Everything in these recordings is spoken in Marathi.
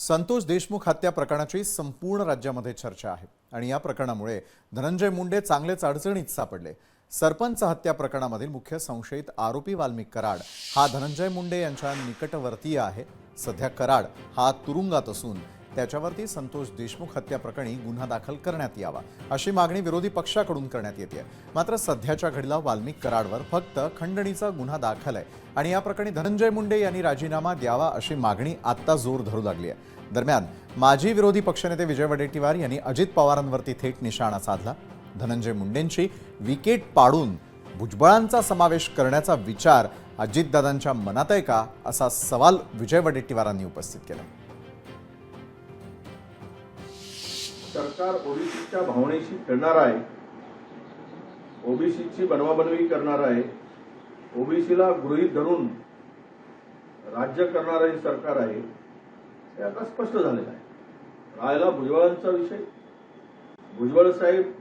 संतोष देशमुख हत्या प्रकरणाची संपूर्ण राज्यामध्ये चर्चा आहे. आणि या प्रकरणामुळे धनंजय मुंडे चांगलेच अडचणीत सापडले. सरपंच हत्या प्रकरणामधील मुख्य संशयित आरोपी वाल्मिक कराड हा धनंजय मुंडे यांच्या निकटवर्तीय आहे. सध्या कराड हा तुरुंगात असून त्याच्यावरती संतोष देशमुख हत्या प्रकरणी गुन्हा दाखल करण्यात यावा अशी मागणी विरोधी पक्षाकडून करण्यात येते मात्र सध्याच्या घडीला वाल्मिक कराडवर फक्त खंडणीचा गुन्हा दाखल आहे आणि या प्रकरणी धनंजय मुंडे यांनी राजीनामा द्यावा अशी मागणी आत्ता जोर धरू लागली आहे दरम्यान माजी विरोधी पक्षनेते विजय वडेट्टीवार यांनी अजित पवारांवरती थेट निशाणा साधला. धनंजय मुंडेंची विकेट पाडून भुजबळांचा समावेश करण्याचा विचार अजितदादांच्या मनात आहे का असा सवाल विजय वडेट्टीवारांनी उपस्थित केला. सरकार ओबीसीच्या भावनेशी खेळणार आहे ओबीसीची बनवाबनवी करणार आहे ओबीसीला गृहीत धरून राज्य करणारे सरकार आहे हे आता स्पष्ट झालेलं आहे. राहिला भुजबळांचा विषय. भुजबळ साहेब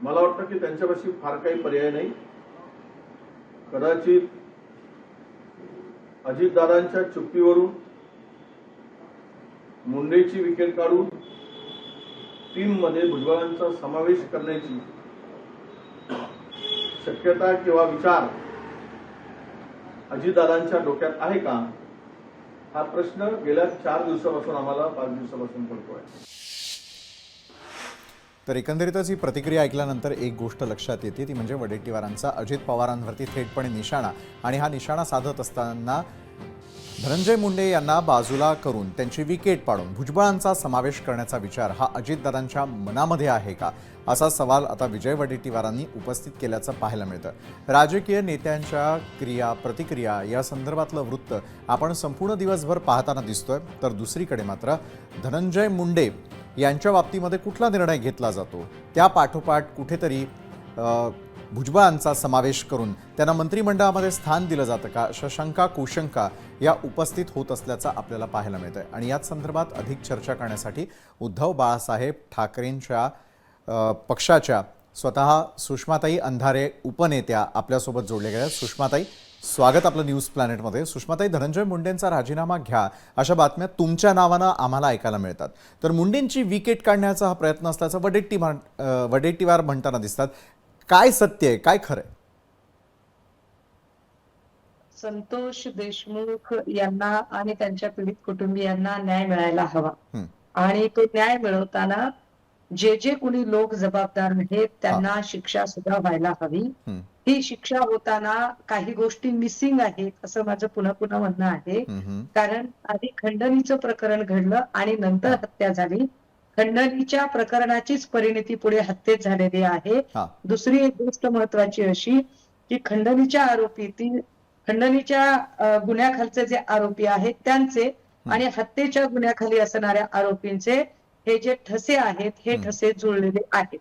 मला वाटतं की त्यांच्यापाशी फार काही पर्याय नाही. कदाचित अजितदादांच्या चुप्पीवरून मुंडेची विकेट काढून टीममध्ये भुजबळांचा समावेश करण्याची शक्यता किंवा विचार अजितदादांच्या डोक्यात आहे का? हा प्रश्न गेल्या चार दिवसापासून आम्हाला पाच दिवसापासून पडतोय. तर एकंदरीतच ही प्रतिक्रिया ऐकल्यानंतर एक गोष्ट लक्षात येते ती म्हणजे वडेट्टीवारांचा अजित पवारांवरती थेटपणे निशाणा. आणि हा निशाणा साधत असताना धनंजय मुंडे यांना बाजूला करून त्यांची विकेट पाडून भुजबळांचा समावेश करण्याचा विचार हा अजितदादांच्या मनामध्ये आहे का? असा सवाल आता विजय वडेट्टीवारांनी उपस्थित केल्याचं पाहायला मिळतं. राजकीय नेत्यांच्या क्रिया प्रतिक्रिया या संदर्भातलं वृत्त आपण संपूर्ण दिवसभर पाहताना दिसतोय. तर दुसरीकडे मात्र धनंजय मुंडे यांच्या बाबतीमध्ये कुठला निर्णय घेतला जातो? त्या पाठोपाठ कुठेतरी भुजबळांचा समावेश करून त्यांना मंत्रिमंडळामध्ये स्थान दिलं जातं का? शशंका कुशंका या उपस्थित होत असल्याचं आपल्याला पाहायला मिळतं आहे आणि याच संदर्भात अधिक चर्चा करण्यासाठी उद्धव बाळासाहेब ठाकरेंच्या पक्षाच्या स्वतः सुषमाताई अंधारे उपनेत्या आपल्यासोबत जोडले गेल्या. आहेत. सुषमाताई स्वागत आपलं न्यूज प्लॅनेटमध्ये. सुषमाताई धनंजय मुंडेंचा राजीनामा घ्या. अशा बातम्या तुमच्या नावानं आम्हाला ऐकायला मिळतात. तर मुंडेंची विकेट काढण्याचा हा प्रयत्न असल्याचं वडेट्टी वडेट्टीवार म्हणताना दिसतात. काय सत्य आहे? काय खरं आहे? संतोष देशमुख यांना आणि त्यांच्या पीडित कुटुंबियांना न्याय मिळायला हवा. आणि तो न्याय मिळवताना जे जे कुणी लोक जबाबदार आहेत त्यांना शिक्षा सुद्धा व्हायला हवी. हं. शिक्षा होताना काही गोष्टी मिसिंग आहेत असं माझं पुन्हा पुन्हा म्हणणं आहे. कारण आधी खंडणीचं प्रकरण घडलं आणि नंतर हत्या झाली. खंडणीच्या प्रकरणाचीच परिणती पुढे हत्येत झालेली आहे. दुसरी एक गोष्ट महत्वाची अशी की खंडणीच्या आरोपी ती खंडणीच्या गुन्ह्याखालचे जे आरोपी आहेत त्यांचे आणि हत्येच्या गुन्ह्याखाली असणाऱ्या आरोपींचे हे जे ठसे आहेत हे. ठसे जुळलेले आहेत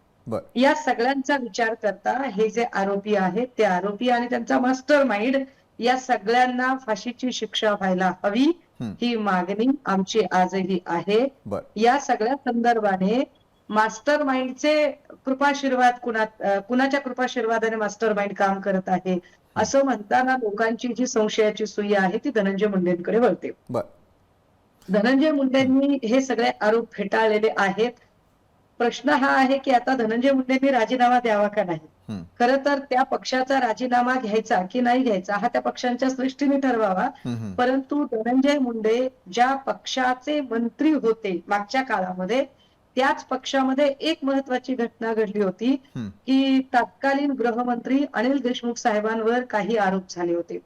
या सगळ्यांचा विचार करता हे जे आरोपी आहेत ते आरोपी आणि त्यांचा मास्टर माइंड या सगळ्यांना फाशीची शिक्षा व्हायला हवी. हं. मागणी आमची आजही आहे. या सगळ्या संदर्भाने मास्टर माइंडचे कृपाशीर्वाद कुणा कुणाच्या कृपाशीर्वादाने मास्टर माइंड काम करत आहे? असं म्हणताना लोकांची जी संशयाची सुई आहे ती धनंजय मुंडेंकडे वळते. धनंजय मुंडेंनी हे सगळे आरोप फेटाळलेले आहेत. प्रश्न हा आहे की आता धनंजय मुंडेंनी राजीनामा द्यावा का नाही. खर तर त्या पक्षाचा राजीनामा घ्यायचा की नाही घ्यायचा हा त्या पक्षांच्या सृष्टीने ठरवावा. परंतु धनंजय मुंडे ज्या पक्षाचे मंत्री होते मागच्या काळामध्ये त्याच पक्षामध्ये एक महत्वाची घटना घडली होती. की तत्कालीन गृहमंत्री अनिल देशमुख साहेबांवर काही आरोप झाले होते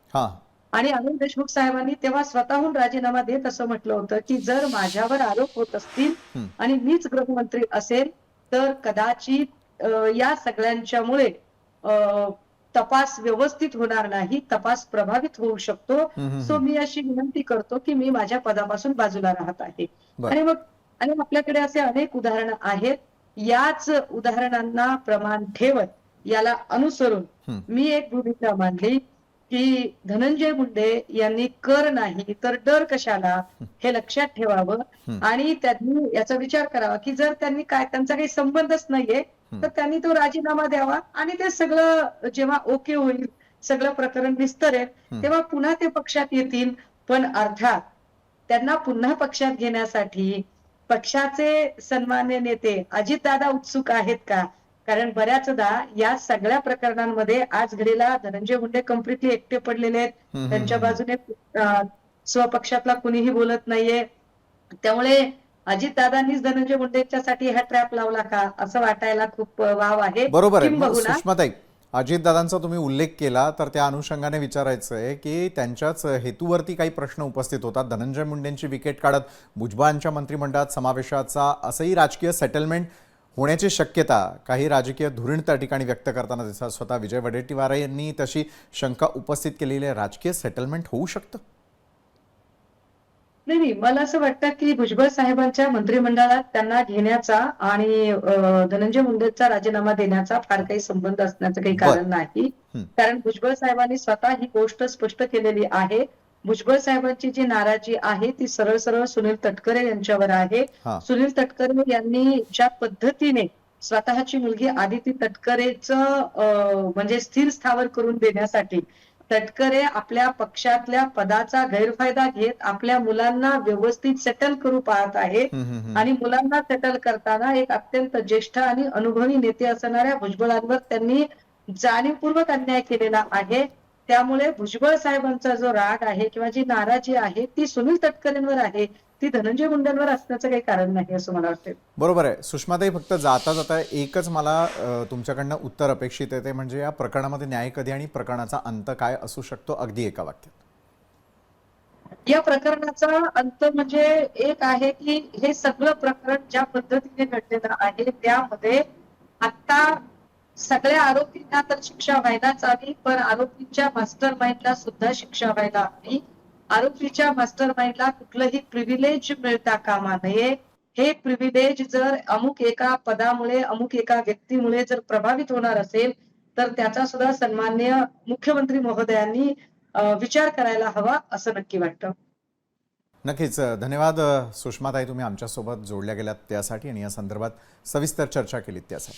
आणि अनिल देशमुख साहेबांनी तेव्हा स्वतःहून राजीनामा देत असं म्हटलं होतं की जर माझ्यावर आरोप होत असतील. आणि मीच गृहमंत्री असेल तर कदाचित या सगळ्यांच्यामुळे तपास व्यवस्थित होणार नाही तपास प्रभावित होऊ शकतो सो. मी अशी विनंती करतो की मी माझ्या पदापासून बाजूला राहत आहे. आणि मग आणि आपल्याकडे असे अनेक उदाहरणं आहेत याच उदाहरणांना प्रमाण ठेवत याला अनुसरून. मी एक भूमिका मांडली की धनंजय मुंडे यांनी कर नाही तर डर कशाला हे लक्षात ठेवावं. आणि त्यांनी याचा विचार करावा की जर त्यांनी काय त्यांचा काही संबंधच नाहीये. तर त्यांनी तो राजीनामा द्यावा आणि ते सगळं जेव्हा ओके होईल सगळं प्रकरण विस्तरेल. तेव्हा पुन्हा ते पक्षात येतील पण अर्थात त्यांना पुन्हा पक्षात घेण्यासाठी पक्षाचे सन्मान्य नेते अजितदादा उत्सुक आहेत का कारण बऱ्याचदा या सगळ्या प्रकरणांमध्ये आज घडीला धनंजय मुंडे कम्प्लिटली एकटे पडलेले आहेत. त्यांच्या बाजूने स्वपक्षातला कुणीही बोलत नाहीये. त्यामुळे अजितदादांनीच धनंजय मुंडेंच्यासाठी हा ट्रॅप लावला का? असं वाटायला खूप वाव आहे. बरोबर आहे. अजितदादांचा तुम्ही उल्लेख केला तर त्या अनुषंगाने विचारायचं आहे की त्यांच्याच हेतूवरती काही प्रश्न उपस्थित होतात. धनंजय मुंडेंची विकेट काढत भुजबळांच्या मंत्रिमंडळात समावेशाचा असंही राजकीय सेटलमेंट होण्याची शक्यता काही राजकीय धुरीण त्या ठिकाणी व्यक्त करताना दिसतात स्वतः विजय वडेट्टीवार यांनी तशी शंका उपस्थित केलेली आहे. राजकीय सेटलमेंट होऊ शकतं? नाही नाही. मला असं वाटतं की भुजबळ साहेबांच्या मंत्रिमंडळात त्यांना घेण्याचा आणि धनंजय मुंडेंचा राजीनामा देण्याचा फार काही संबंध असण्याचं काही. कारण नाही. कारण भुजबळ साहेबांनी स्वतः ही गोष्ट स्पष्ट केलेली आहे. भुजबळ साहेबांची जी नाराजी आहे ती सरळ सरळ सुनील तटकरे यांच्यावर आहे. सुनील तटकरे यांनी ज्या पद्धतीने स्वतःची मुलगी आदिती तटकरेचं म्हणजे स्थिर स्थावर करून देण्यासाठी तटकरे आपल्या पक्षातल्या पदाचा गैरफायदा घेत आपल्या मुलांना व्यवस्थित सेटल करू पाहत आहे. आणि मुलांना सेटल करताना एक अत्यंत ज्येष्ठ आणि अनुभवी नेते असणाऱ्या भुजबळांवर त्यांनी जाणीवपूर्वक अन्याय केलेला आहे. त्यामुळे भुजबळ साहेबांचा जो राग आहे किंवा जी नाराजी आहे ती सुनील तटकरेंवर आहे ती धनंजय मुंडेंवर असण्याचं काही कारण नाही असं मला वाटतं बरोबर आहे. सुषमाताई फक्त जाता जाता एकच मला तुमच्याकडनं उत्तर अपेक्षित आहे ते म्हणजे या प्रकरणामध्ये न्याय कधी आणि प्रकरणाचा अंत काय असू शकतो अगदी एका वाक्यात. या प्रकरणाचा अंत म्हणजे एक आहे की हे सगळं प्रकरण ज्या पद्धतीने घडलेलं आहे त्यामध्ये आता सगळ्या आरोपींना तर शिक्षा व्हायलाच हवी पण आरोपींच्या मास्टर माइंडला सुद्धा शिक्षा व्हायला हवी. आरोपीच्या मास्टर माइंडला कुठलंही प्रिव्हिलेज मिळता कामा नये. हे प्रिव्हिलेज जर अमुक एका पदामुळे अमुक एका व्यक्तीमुळे जर प्रभावित होणार असेल तर त्याचा सुद्धा सन्मान्य मुख्यमंत्री महोदयांनी विचार करायला हवा असं नक्की वाटतं. नक्कीच. धन्यवाद सुषमाताई. तुम्ही आमच्यासोबत जोडल्या गेल्यात त्यासाठी आणि या संदर्भात सविस्तर चर्चा केलीत त्यासाठी.